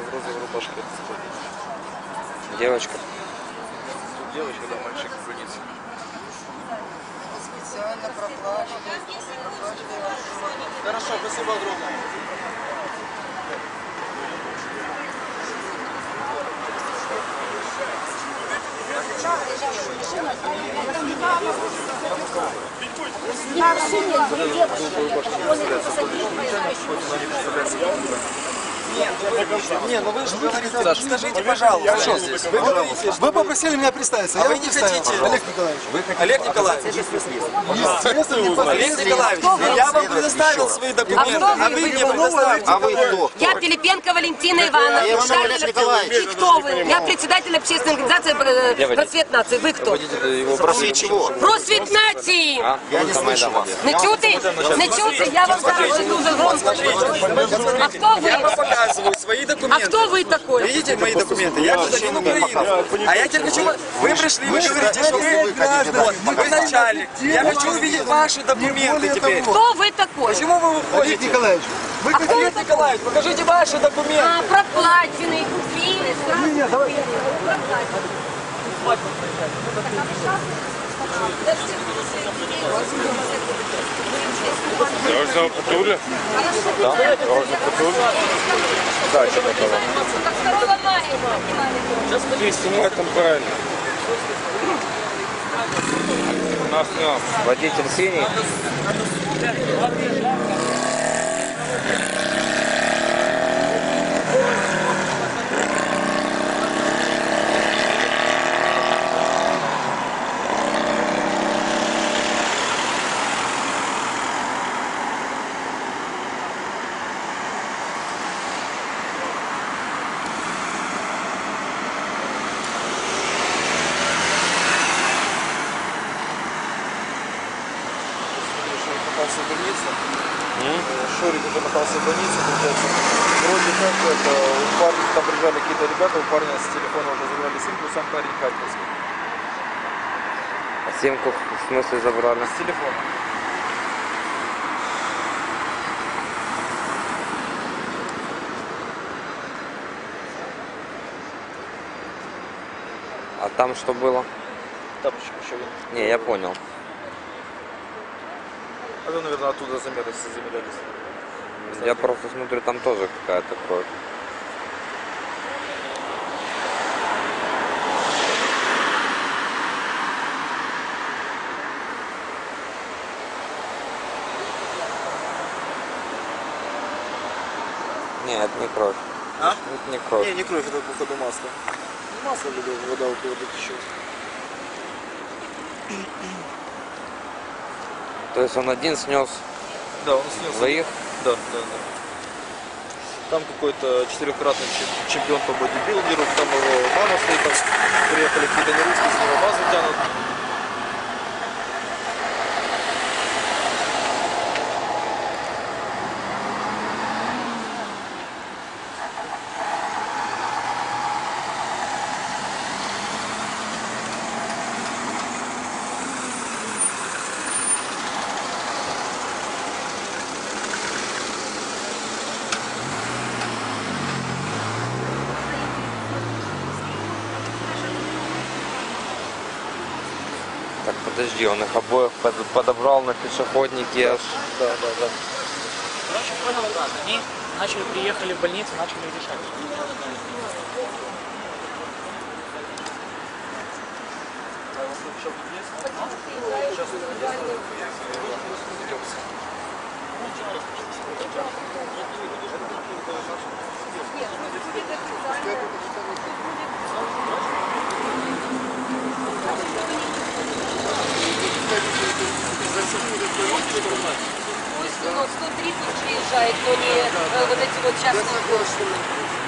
в розовой рубашке. Девочка. Тут девочка, да, мальчик в больнице. Специально проплаченные. Хорошо, спасибо огромное. Не, ну вы же говорите, скажите, пожалуйста, вы говорите, Вы попросили меня представиться. А я вы не хотите? Олег Николаевич. Олег Николаевич, Олег Николаевич, я вам предоставил свои документы, А а вы? вы мне предоставите. А вы кто? Я Пилипенко Валентина Ивановна. Олег Николаевич. Кто вы? Я председатель общественной организации э, «Просвет нации». Вы кто? Просвет чего? «Просвет нации». А? Я не слышу вас. Не чути? Я вам иду за громко. А кто вы? Показываю свои А документы. кто вы такой? Видите мои документы? Я гражданин Украины. А я теперь хочу... Вы пришли, вы говорите, что вы граждан, вы начальник. Я хочу увидеть ваши документы теперь. Кто вы такой? Почему вы Олег выходите? Николаевич, вы как Олег Николаевич, покажите ваши документы. А, проплаченный, купили, сразу Нет, давай. купили. Проплаченный. Дорожного патруля? Да, Дорожный патруль? Да, что такого? Как 2 мая. понимаете? Ты снимай там правильно. Нас. Водитель синий. Мотался в больнице. Э, Шурик уже мотался в больнице, получается. Вроде как это, у парня там приезжали какие-то ребята, у парня с телефона уже забрали симку, сам парень Харьковский. А симку в смысле забрали? С телефона. А там что было? Там еще. Не, я понял. А вы, наверное, оттуда замеры замерялись. Я просто смотрю, там тоже какая-то кровь. Не, это не кровь. А? Это не кровь. Не, не кровь, это походу масло. Масло либо вода у кого-то течет. То есть он один снес Да, он снес. двоих. Да, да, да. Там какой-то четырехкратный чем- чемпион по бодибилдеру, там его мама стоит, там приехали какие-то не русские, с него базу тянут. Так, подожди, он их обоих под- подобрал на пешеходнике аж. Да, да, да. Короче, понял как. Они начали, приехали в больницу, начали решать. Пусть ну, 130 приезжает, но не э, вот эти вот частные.